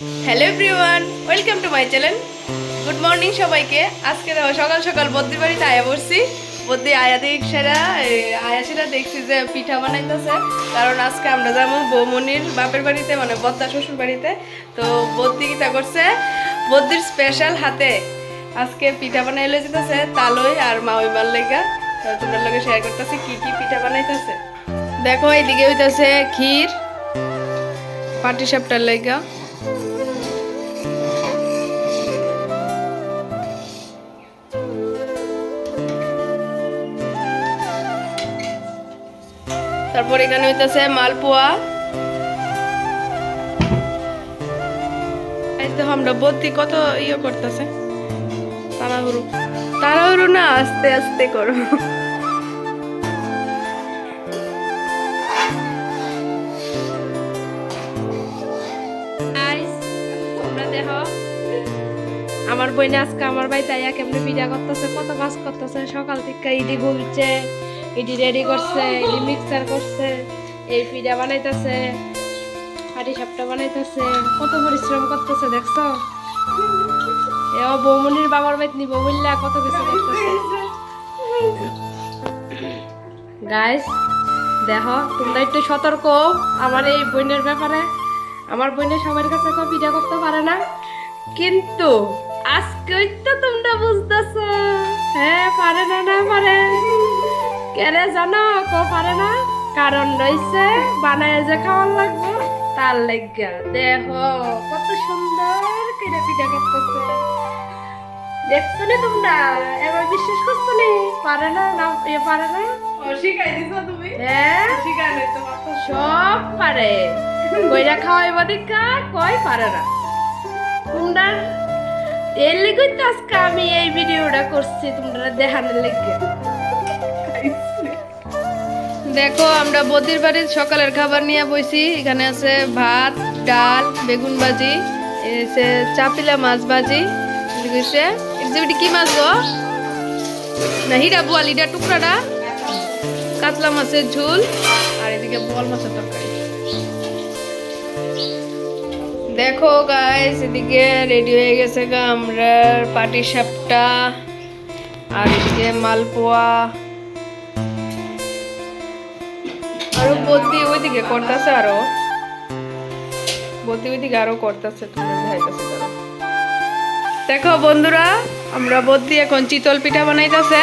Hello everyone welcome to my channel good morning সবাইকে। আজকে সকাল সকাল বদ্রির বাড়িতে আয়া পড়ছি। বদ্রি আয়া দিক সেরা আয়া সেরা দেখছি যে পিঠা বানাইতেছে। কারণ আজকে আমরা যাব বৌমনির বাপের বাড়িতে মানে বদ্দা শ্বশুর বাড়িতে। তো বদ্রি কিতা করছে? বদ্রির স্পেশাল হাতে আজকে পিঠা বানাই বানাইলে যেতেছে তালই আর মাউই মার লেগা। তোমরা লোকে শেয়ার করতেছে কি কি পিঠা বানাইতেছে। দেখো, এইদিকে হইতেছে ক্ষীর পাটি সাপটার লেগা। তারপর এখানে হইতেছে মালপোয়া। তো আমরা বত্তি কত ইয়ে করতেছে। তাড়াহুড়ো। তাড়াহুড়ো না, আস্তে আস্তে করো। দেখো, আমার বই আজকে আমার বাড়িতে আইয়া কেমনে পিঠা করতেছে, কত কাজ করতেছে, সকাল থেকে ইডি ঘুরছে। ইডি রেডি করছে ইডি মিক্সার করছে, এই পিঠা বানাইতেছে, হাঁটি সাপটা বানাইতেছে, কত পরিশ্রম করতেছে দেখছ? এ বৌমনির বাবার বাড়িতে নিব বললা কত কিছু করতেছে। গাইস দেখো, তোমরা একটু সতর্ক, আমার এই বোনের ব্যাপারে। আমার বোনের সবার কাছে পিঠা করতে পারে না, কিন্তু আজকে তো তোমরা বুঝতেছো। কেরে জানো কো পারে না। কারণ রইছে বানায় যে খাওয়ার লাগবে তার লাগিয়া দেখো কত সুন্দর কেটে পিঠা করতেছে। দেখছ না তোমরা? এবার বিশ্বাস করছ নি? পারে না না এ পারে না? শিখাই দিছ তুমি? হ্যাঁ? শিখাই নাই তোমার তো। সব পারে। কইরা খাওয়াইবা দেখা কই পারে না। তোমরা এর লেগে তো আজকে আমি এই ভিডিওটা করছি তোমরা দেখানোর লেগে। দেখো, আমরা বদির বাড়ির সকালের খাবার নিয়ে বইছি। এখানে আছে ভাত, ডাল, বেগুন ভাজি এসে চাপিলা মাছ ভাজি এক্সিবিটি কি মাছ গো? না, হিরা বোয়াল, হিরা টুকরাটা? কাতলা মাছের ঝোল, আর এদিকে বল মাছের তরকারি। দেখো গাইস এদিকে রেডি হয়ে গেছে গা আমরা পাটি সাপটা, আর এদিকে মালপোয়া। আরও বদি ওইদিকে করতেছে আরও। বদি ওইদিকে আরও করতেছে, তোমরা দেখো বন্ধুরা, আমরা বদি এখন চিতল পিঠা বানাইতেছে।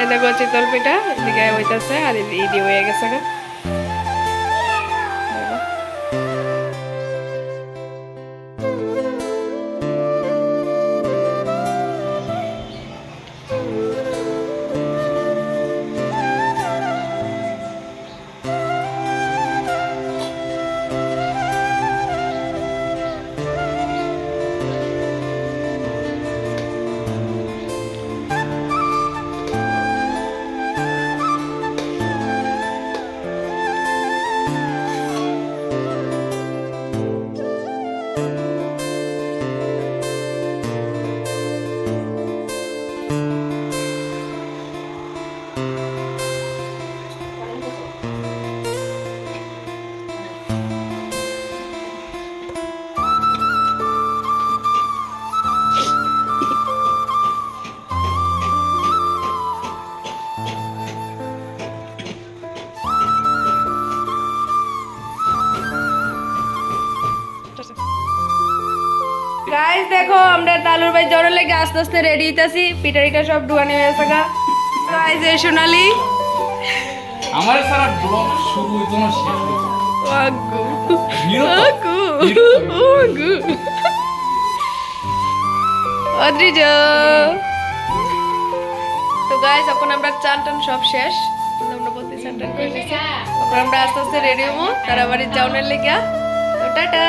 এ দেখো চিতল পিঠা, এদিকে হইতাছে, আর ইদি হয়ে গেছে গাইস দেখো আমরা তালুর ভাই জ্বরের লেগে আস্তে আস্তে রেডি হইতাছি। পিঠা টিটা সব ডুয়ানি হয়ে গা। গাইস এ সোনালি। আমার সারা ব্লগ শুরু হইতো না শেষ হইতো। আগু আগু। আগু অদ্রিজ। তো গাইস এখন আমরা চান টান সব শেষ। আমরা প্রতি চান টান করে নিছি। এখন আমরা আস্তে আস্তে রেডি হব। তারা বাড়ির যাওয়ার লেগে টাটা।